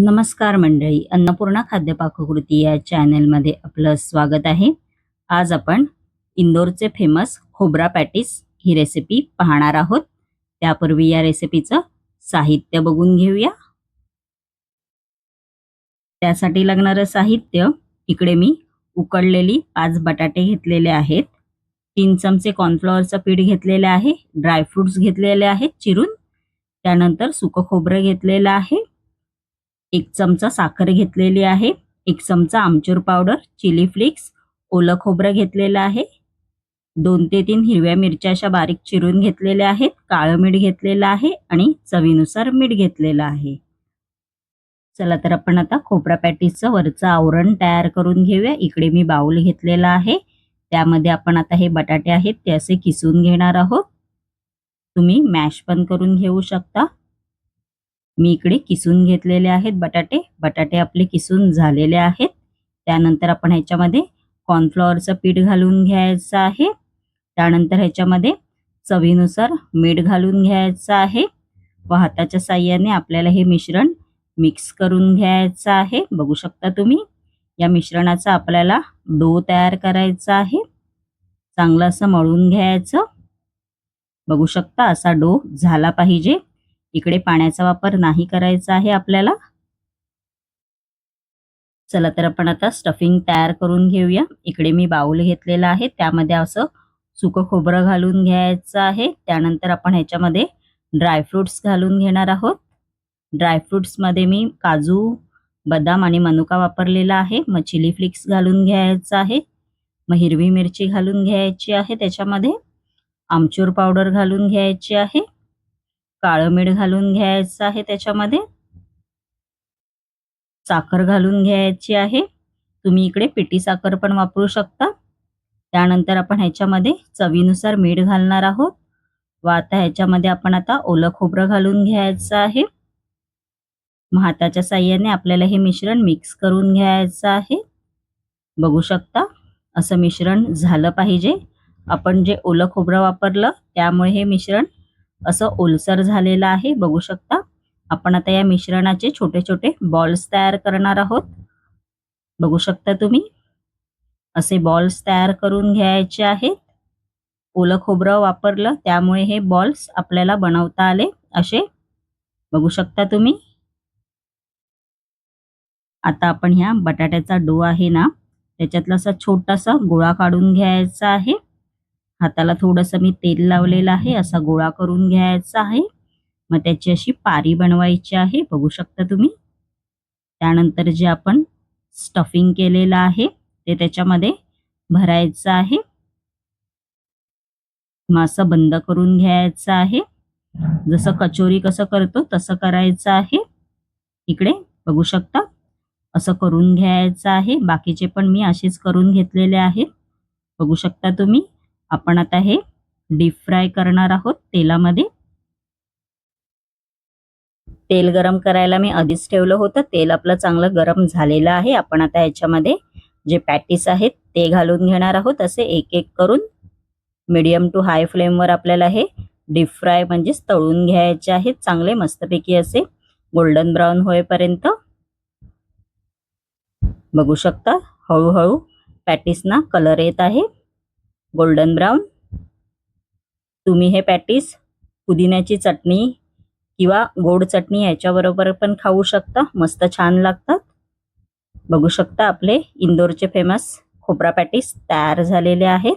नमस्कार मंडळी अन्नपूर्णा खाद्य पाककृती या चॅनलमध्ये आपलं स्वागत आहे. आज आपण इंदोरचे फेमस खोबरा पॅटीस ही रेसिपी पाहणार आहोत. त्यापूर्वी या रेसिपीचं साहित्य बघून घेऊया. त्यासाठी लागणारं साहित्य इकडे मी उकडलेली पाच बटाटे घेतलेले आहेत. तीन चमचे कॉर्नफ्लॉवरचं पीठ घेतलेलं आहे ड्रायफ्रुट्स घेतलेले आहेत चिरून. त्यानंतर सुकं खोबरं घेतलेलं आहे. एक चमचा साखर घेतलेली आहे एक चमचा आमचूर पावडर चिली फ्लेक्स ओलं खोबरं घेतलेलं आहे दोन ते तीन हिरव्या मिरच्या अशा बारीक चिरून घेतलेल्या आहेत काळं मीठ घेतलेलं आहे आणि चवीनुसार मीठ घेतलेलं आहे. चला तर आपण आता खोबरा पॅटीसचं वरचं आवरण तयार करून घेऊया. इकडे मी बाऊल घेतलेला आहे. त्यामध्ये आपण आता हे बटाटे आहेत ते असे किसून घेणार आहोत. तुम्ही मॅश पण करून घेऊ शकता. मी इकडे किसून घेतलेले आहेत बटाटे. बटाटे आपले किसून झालेले आहेत. त्यानंतर आपण ह्याच्यामध्ये कॉर्नफ्लॉवरचं पीठ घालून घ्यायचं आहे. त्यानंतर ह्याच्यामध्ये चवीनुसार मीठ घालून घ्यायचं आहे. व हाताच्या साह्याने आपल्याला हे मिश्रण मिक्स करून घ्यायचं आहे. बघू शकता तुम्ही या मिश्रणाचा आपल्याला डो तयार करायचा आहे. चांगलं असं मळून घ्यायचं. बघू शकता असा डो झाला पाहिजे. इकडे पाण्याचा वापर नाही करायचा आहे आपल्याला. चला तर आपण आता स्टफिंग तयार करून घेऊया. इकडे मी बाऊल घेतलेला आहे. त्यामध्ये असं सुकं खोबरं घालून घ्यायचं आहे. त्यानंतर आपण ह्याच्यामध्ये ड्रायफ्रुट्स घालून घेणार आहोत. ड्रायफ्रुट्समध्ये मी काजू बदाम आणि मनुका वापरलेला आहे. मग चिली फ्लिक्स घालून घ्यायचं आहे. मग हिरवी मिरची घालून घ्यायची आहे त्याच्यामध्ये. आमचूर पावडर घालून घ्यायची आहे. काळं मीठ घालून घ्यायचं आहे त्याच्यामध्ये. साखर घालून घ्यायची आहे. तुम्ही इकडे पिटी साखर पण वापरू शकता. त्यानंतर आपण ह्याच्यामध्ये चवीनुसार मीठ घालणार आहोत. व आता ह्याच्यामध्ये आपण आता ओलं खोबरं घालून घ्यायचं आहे. मग हाताच्या साह्याने आपल्याला हे मिश्रण मिक्स करून घ्यायचं आहे. बघू शकता असं मिश्रण झालं पाहिजे. आपण जे ओलं खोबरं वापरलं त्यामुळे हे मिश्रण असं ओलसर झालेलं आहे. बघू शकता. आपण आता या मिश्रणाचे छोटे छोटे बॉल्स तयार करणार आहोत. बघू शकता तुम्ही. असे बॉल्स तयार करून घ्यायचे आहेत. ओलं खोबरं वापरलं त्यामुळे हे बॉल्स आपल्याला बनवता आले. असे. बघू शकता तुम्ही. आता आपण ह्या बटाट्याचा डो आहे ना त्याच्यातला असा छोटासा गोळा काढून घ्यायचा आहे. हाताला थोडंसं मी तेल लावलेलं आहे असा गोळा करून घ्यायचा आहे. मग त्याची अशी पारी बनवायची आहे बघू शकता तुम्ही. त्यानंतर जे आपण स्टफिंग केलेलं आहे ते त्याच्यामध्ये भरायचं आहे. मग असं बंद करून घ्यायचं आहे. जसं कचोरी कसं करतो तसं करायचं आहे. इकडे बघू शकता. असं करून घ्यायचं आहे. बाकीचे पण मी असेच करून घेतलेले आहेत. बघू शकता तुम्ही. आपण आता हे डीप फ्राय करणार आहोत तेलामध्ये. तेल गरम करायला मी आधीच ठेवलं होतं. तेल आपलं चांगलं गरम झालेलं आहे. आपण आता याच्यामध्ये जे पॅटीस आहेत ते घालून घेणार आहोत. असे एक एक करून मीडियम टू हाय फ्लेमवर आपल्याला हे डीप फ्राय म्हणजेच तळून घ्यायचे आहेत. चांगले मस्तपैकी असे गोल्डन ब्राऊन होईपर्यंत. बघू शकता हळूहळू पॅटीसना कलर येत आहे. गोल्डन ब्राऊन तुम्ही हे पॅटीस पुदिन्याची चटणी किंवा गोड चटणी याच्याबरोबर पण खाऊ शकता. मस्त छान लागतात. बघू शकता आपले इंदोरचे फेमस खोबरा पॅटीस तयार झालेले आहेत.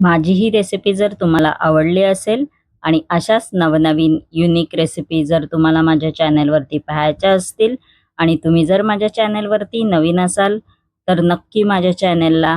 माझी ही रेसिपी जर तुम्हाला आवडली असेल आणि अशाच नवनवीन युनिक रेसिपी जर तुम्हाला माझ्या चॅनलवरती पाहायच्या असतील आणि तुम्ही जर माझ्या चॅनलवरती नवीन असाल तर नक्की माझ्या चॅनलला